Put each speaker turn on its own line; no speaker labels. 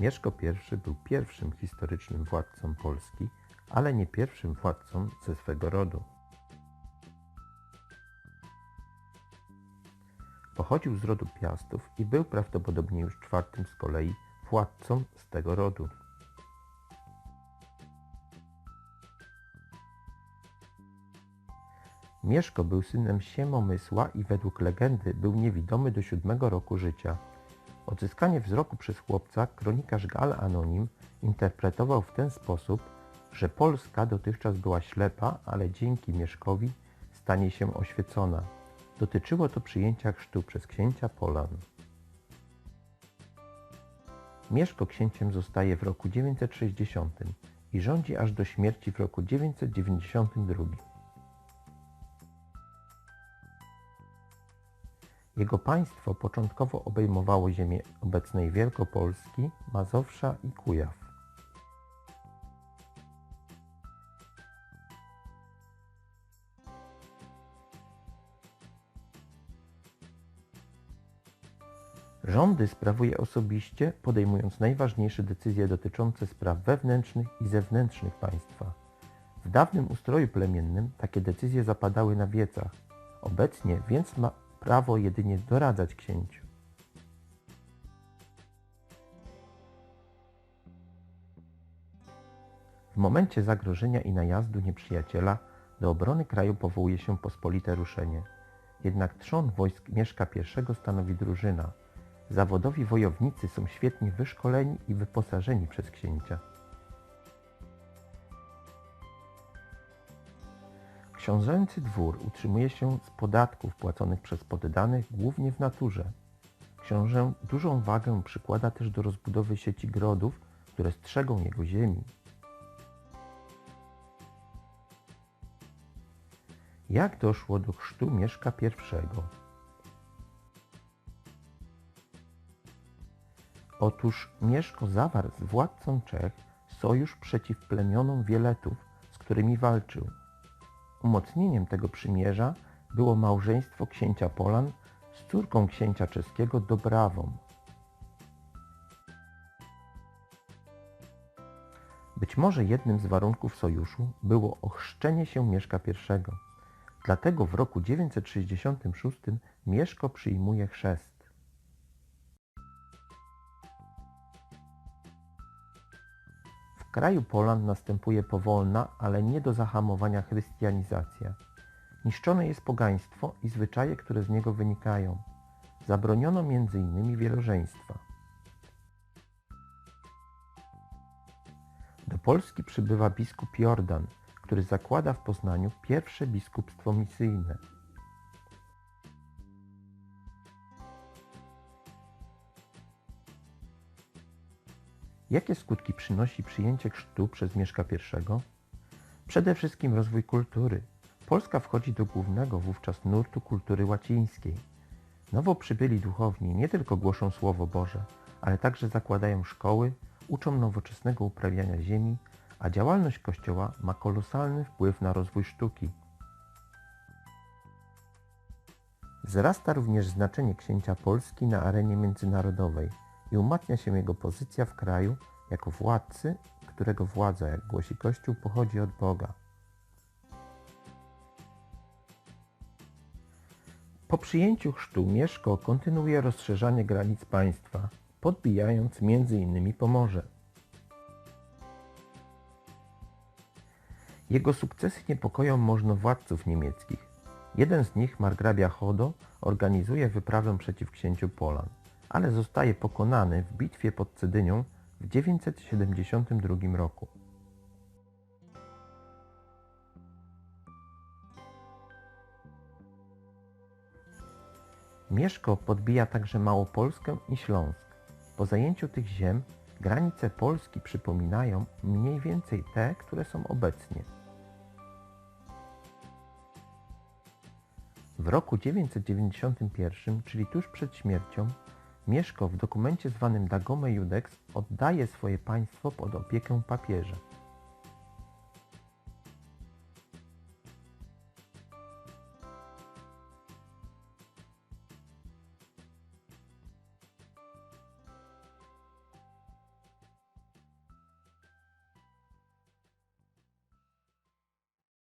Mieszko I był pierwszym historycznym władcą Polski, ale nie pierwszym władcą ze swego rodu. Pochodził z rodu Piastów i był prawdopodobnie już czwartym z kolei władcą z tego rodu. Mieszko był synem Siemomysła i według legendy był niewidomy do siódmego roku życia. Odzyskanie wzroku przez chłopca kronikarz Gal Anonim interpretował w ten sposób, że Polska dotychczas była ślepa, ale dzięki Mieszkowi stanie się oświecona. Dotyczyło to przyjęcia chrztu przez księcia Polan. Mieszko księciem zostaje w roku 960 i rządzi aż do śmierci w roku 992. Jego państwo początkowo obejmowało ziemię obecnej Wielkopolski, Mazowsza i Kujaw. Rządy sprawuje osobiście, podejmując najważniejsze decyzje dotyczące spraw wewnętrznych i zewnętrznych państwa. W dawnym ustroju plemiennym takie decyzje zapadały na wiecach. Obecnie więc ma prawo jedynie doradzać księciu. W momencie zagrożenia i najazdu nieprzyjaciela do obrony kraju powołuje się pospolite ruszenie. Jednak trzon wojsk Mieszka I stanowi drużyna. Zawodowi wojownicy są świetnie wyszkoleni i wyposażeni przez księcia. Książęcy dwór utrzymuje się z podatków płaconych przez poddanych głównie w naturze. Książę dużą wagę przykłada też do rozbudowy sieci grodów, które strzegą jego ziemi. Jak doszło do chrztu Mieszka I? Otóż Mieszko zawarł z władcą Czech sojusz przeciw plemionom Wieletów, z którymi walczył. Umocnieniem tego przymierza było małżeństwo księcia Polan z córką księcia czeskiego Dobrawą. Być może jednym z warunków sojuszu było ochrzczenie się Mieszka I. Dlatego w roku 966 Mieszko przyjmuje chrzest. Kraju Polan następuje powolna, ale nie do zahamowania chrystianizacja. Niszczone jest pogaństwo i zwyczaje, które z niego wynikają. Zabroniono m.in. wielożeństwa. Do Polski przybywa biskup Jordan, który zakłada w Poznaniu pierwsze biskupstwo misyjne. Jakie skutki przynosi przyjęcie chrztu przez Mieszka I? Przede wszystkim rozwój kultury. Polska wchodzi do głównego wówczas nurtu kultury łacińskiej. Nowo przybyli duchowni nie tylko głoszą Słowo Boże, ale także zakładają szkoły, uczą nowoczesnego uprawiania ziemi, a działalność Kościoła ma kolosalny wpływ na rozwój sztuki. Wzrasta również znaczenie księcia Polski na arenie międzynarodowej i umacnia się jego pozycja w kraju jako władcy, którego władza, jak głosi Kościół, pochodzi od Boga. Po przyjęciu chrztu Mieszko kontynuuje rozszerzanie granic państwa, podbijając m.in. Pomorze. Jego sukcesy niepokoją możnowładców niemieckich. Jeden z nich, margrabia Chodo, organizuje wyprawę przeciw księciu Polan, ale zostaje pokonany w bitwie pod Cedynią w 972 roku. Mieszko podbija także Małopolskę i Śląsk. Po zajęciu tych ziem granice Polski przypominają mniej więcej te, które są obecnie. W roku 991, czyli tuż przed śmiercią, Mieszko w dokumencie zwanym Dagome Judex oddaje swoje państwo pod opiekę papieża.